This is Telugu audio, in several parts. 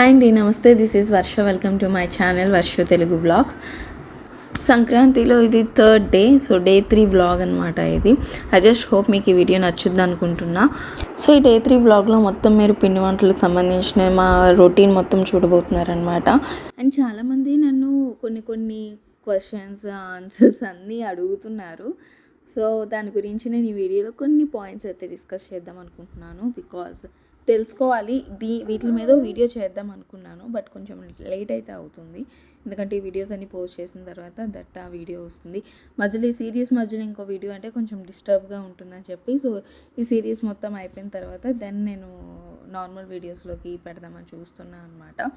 హాయ్ అండి నమస్తే. This is Varsha welcome to my channel Varsha Telugu vlogs సంక్రాంతిలో ఇది third day so day three vlog అనమాట ఇది. ఐ జస్ట్ హోప్ మీకు ఈ వీడియో నచ్చుద్ది అనుకుంటున్నా. సో ఈ డే త్రీ బ్లాగ్లో మొత్తం మీరు పిండి వంటలకు సంబంధించిన మా రొటీన్ మొత్తం చూడబోతున్నారనమాట అండ్ చాలామంది నన్ను కొన్ని కొన్ని క్వశ్చన్స్ ఆన్సర్స్ అన్నీ అడుగుతున్నారు. సో దాని గురించి నేను ఈ వీడియోలో కొన్ని పాయింట్స్ అయితే డిస్కస్ చేద్దాం అనుకుంటున్నాను బికాజ్ తెలుసుకోవాలి. దీ వీటి మీద వీడియో చేద్దాం అనుకున్నాను బట్ కొంచెం లేట్ అయితే అవుతుంది. ఎందుకంటే ఈ వీడియోస్ అన్ని పోస్ట్ చేసిన తర్వాత దట్ ఆ వీడియో వస్తుంది. మధ్యలో ఈ సిరీస్ మధ్యలో ఇంకో వీడియో అంటే కొంచెం డిస్టర్బ్గా ఉంటుందని చెప్పి సో ఈ సిరీస్ మొత్తం అయిపోయిన తర్వాత దెన్ నేను నార్మల్ వీడియోస్లోకి పెడదామని చూస్తున్నాను అనమాట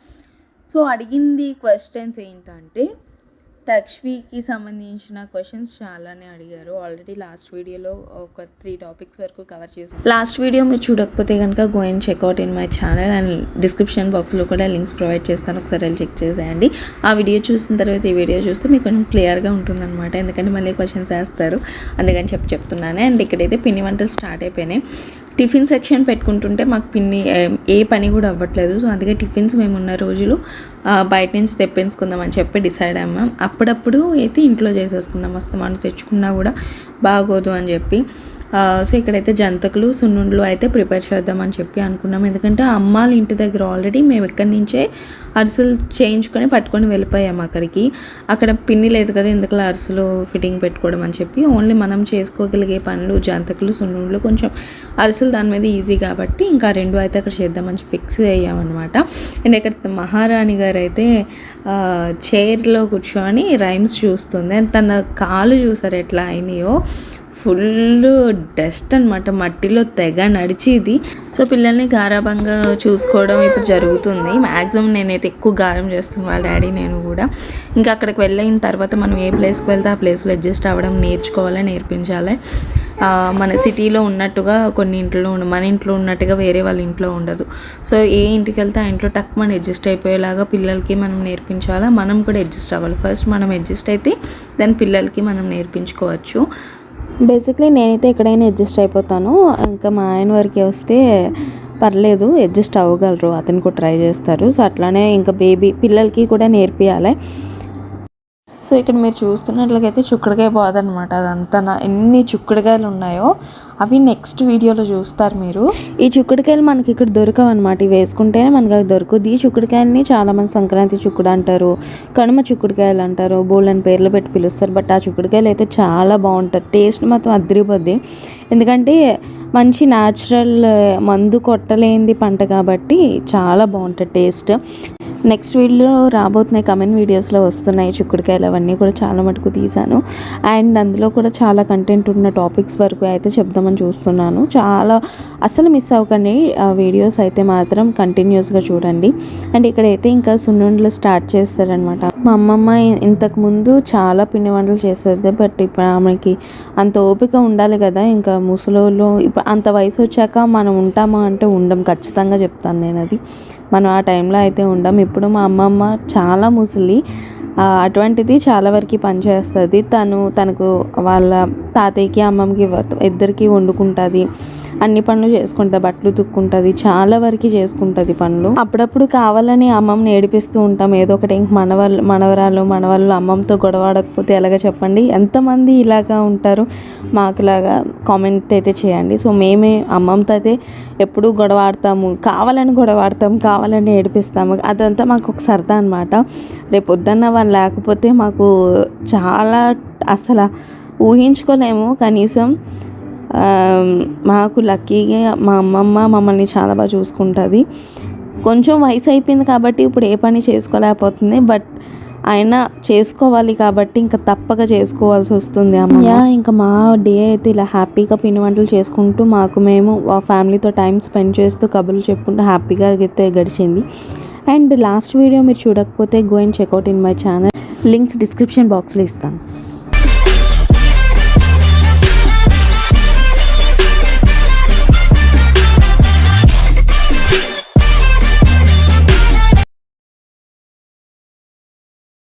సో అడిగింది క్వశ్చన్స్ ఏంటంటే తక్ష్వికి సంబంధించిన క్వశ్చన్స్ చాలానే అడిగారు. ఆల్రెడీ లాస్ట్ వీడియోలో ఒక త్రీ టాపిక్స్ వరకు కవర్ చేసాం. లాస్ట్ వీడియో మీరు చూడకపోతే కనుక go and check out in my channel and description బాక్స్లో కూడా లింక్స్ ప్రొవైడ్ చేస్తాను. ఒకసారి వెళ్ళి చెక్ చేసేయండి. ఆ వీడియో చూసిన తర్వాత ఈ వీడియో చూస్తే మీకు కొంచెం క్లియర్గా ఉంటుందన్నమాట. ఎందుకంటే మళ్ళీ క్వశ్చన్స్ వేస్తారు. అందుకని చెప్పి చెప్తున్నాను. అండ్ ఇక్కడైతే పిండి వంటలు స్టార్ట్ అయిపోయినాయి. టిఫిన్ సెక్షన్ పెట్టుకుంటుంటే మాకు పిన్ని ఏ- ఏ పని కూడా అవ్వట్లేదు. సో అందుకే టిఫిన్స్ మేము ఉన్న రోజులు బయట నుంచి తెప్పించుకుందామని చెప్పి డిసైడ్ అయ్యాం అప్పుడప్పుడు అయితే ఇంట్లో చేసేసుకున్నాం. మస్తు మనం తెచ్చుకున్నా కూడా బాగోదు అని చెప్పి. సో ఇక్కడైతే జంతకులు సున్నుండ్లు అయితే ప్రిపేర్ చేద్దామని చెప్పి అనుకున్నాం. ఎందుకంటే అమ్మాల ఇంటి దగ్గర ఆల్రెడీ మేము ఎక్కడి నుంచే అరిసెలు చేయించుకొని పట్టుకొని వెళ్ళిపోయాము అక్కడికి. అక్కడ పిన్ని లేదు కదా ఎందుకు అరిసెలు ఫిట్టింగ్ పెట్టుకోవడం అని చెప్పి. ఓన్లీ మనం చేసుకోగలిగే పనులు జంతకులు సున్నుండ్లు కొంచెం అరిసెలు దాని మీద ఈజీ కాబట్టి ఇంకా రెండు అయితే అక్కడ చేద్దామని ఫిక్స్ అయ్యామన్నమాట. అండ్ ఇక్కడ మహారాణి గారు అయితే చైర్లో కూర్చొని రైమ్స్ చూస్తుంది. అండ్ తన కాలు చూసారు ఎట్లా అయినాయో? ఫుల్ డస్ట్ అనమాట మట్టిలో తెగ నడిచేది సో పిల్లల్ని గారాబంగా చూసుకోవడం ఇప్పుడు జరుగుతుంది. మ్యాక్సిమం నేనైతే ఎక్కువ గారం చేస్తాను వాళ్ళ డాడీ నేను కూడా. ఇంకా అక్కడికి వెళ్ళిన తర్వాత మనం ఏ ప్లేస్కి వెళ్తే ఆ ప్లేస్లో అడ్జస్ట్ అవ్వడం నేర్చుకోవాలి నేర్పించాలి. మన సిటీలో ఉన్నట్టుగా కొన్ని ఇంట్లో ఉండ మన ఇంట్లో ఉన్నట్టుగా వేరే వాళ్ళ ఇంట్లో ఉండదు. సో ఏ ఇంటికి వెళ్తే ఆ ఇంట్లో టక్ మనం అడ్జస్ట్ అయిపోయేలాగా పిల్లలకి మనం నేర్పించాలా? మనం కూడా అడ్జస్ట్ అవ్వాలి. ఫస్ట్ మనం అడ్జస్ట్ అయితే దాని పిల్లలకి మనం నేర్పించుకోవచ్చు. బేసిక్లీ నేనైతే ఎక్కడైనా అడ్జస్ట్ అయిపోతాను. ఇంకా మా ఆయన వరకే వస్తే పర్లేదు అడ్జస్ట్ అవ్వగలరు. అతను కూడా ట్రై చేస్తారు. సో అట్లానే ఇంకా బేబీ పిల్లలకి కూడా నేర్పియాలి. సో ఇక్కడ మీరు చూస్తున్నట్లయితే చుక్కడికాయ బాధ అనమాట అదంతా ఎన్ని చుక్కడికాయలు ఉన్నాయో అవి నెక్స్ట్ వీడియోలో చూస్తారు మీరు. ఈ చుక్కడికాయలు మనకి ఇక్కడ దొరకవు అనమాట ఇవి వేసుకుంటేనే మనకి అది దొరకదు ఈ చుక్కడికాయలని చాలామంది సంక్రాంతి చుక్కుడు అంటారు కనుమ చుక్కుడుకాయలు అంటారు బోళ్ళని పేర్లు పెట్టి పిలుస్తారు. బట్ ఆ చుక్కడికాయలు అయితే చాలా బాగుంటుంది టేస్ట్ మాత్రం అదిరిపోద్ది. ఎందుకంటే మంచి న్యాచురల్ మందు కొట్టలేనిది పంట కాబట్టి చాలా బాగుంటుంది టేస్ట్. నెక్స్ట్ వీడియో రాబోతున్నాయి కమెంట్ వీడియోస్లో వస్తున్నాయి చిక్కుడుకాయలు. అవన్నీ కూడా చాలా మటుకు తీశాను. అండ్ అందులో కూడా చాలా కంటెంట్ ఉన్న టాపిక్స్ వరకు అయితే చెప్దామని చూస్తున్నాను. చాలా అసలు మిస్ అవ్వకండి. ఆ వీడియోస్ అయితే మాత్రం కంటిన్యూస్గా చూడండి. అండ్ ఇక్కడైతే ఇంకా సున్నుండలు స్టార్ట్ చేస్తారనమాట మా అమ్మమ్మ ఇంతకుముందు చాలా పిండి వంటలు చేసేది బట్ ఇప్పుడు ఆమెకి అంత ఓపిక ఉండాలి కదా. ఇంకా ముసలోళ్ళు ఇప్పుడు అంత వయసు వచ్చాక మనం ఉంటామా అంటే ఉండం. ఖచ్చితంగా చెప్తాను నేను అది మనం ఆ టైంలో అయితే ఉండం. ఇప్పుడు మా అమ్మమ్మ చాలా ముసలి. అటువంటిది చాలా వరకు పనిచేస్తుంది. తను తనకు వాళ్ళ తాతయ్యకి అమ్మమ్మకి ఇద్దరికి వండుకుంటుంది. అన్ని పనులు చేసుకుంటా బట్టలు తుక్కుంటుంది. చాలా వరకు చేసుకుంటుంది పనులు. అప్పుడప్పుడు కావాలని అమ్మమ్మని ఏడిపిస్తూ ఉంటాం. ఏదో ఒకటి ఇంక మనవాళ్ళు మనవరాలు మనవాళ్ళు అమ్మమ్మతో గొడవాడకపోతే ఎలాగ చెప్పండి? ఎంతమంది ఇలాగా ఉంటారు? మాకులాగా కామెంట్ అయితే చేయండి. సో మేమే అమ్మమ్మతో అయితే ఎప్పుడూ గొడవ ఆడతాము. కావాలని గొడవ ఆడతాము. కావాలని ఏడిపిస్తాము. అదంతా మాకు ఒక సరదా అనమాట రేపు పొద్దున్న వాళ్ళు లేకపోతే మాకు చాలా అసలు ఊహించుకోలేము. కనీసం మాకు లక్కీగా మా అమ్మమ్మ మమ్మల్ని చాలా బాగా చూసుకుంటుంది. కొంచెం వయసు అయిపోయింది కాబట్టి ఇప్పుడు ఏ పని చేసుకోలేకపోతుంది. బట్ అయినా చేసుకోవాలి కాబట్టి ఇంకా తప్పక చేసుకోవాల్సి వస్తుంది అమ్మ యా ఇంకా మా డే అయితే ఇలా హ్యాపీగా పిండి వంటలు చేసుకుంటూ మాకు మేము మా ఫ్యామిలీతో టైం స్పెండ్ చేస్తూ కబుర్లు చెప్పుకుంటూ హ్యాపీగా అయితే గడిచింది. అండ్ లాస్ట్ వీడియో మీరు చూడకపోతే go and check out in my channel. Links description బాక్స్లో ఇస్తాను.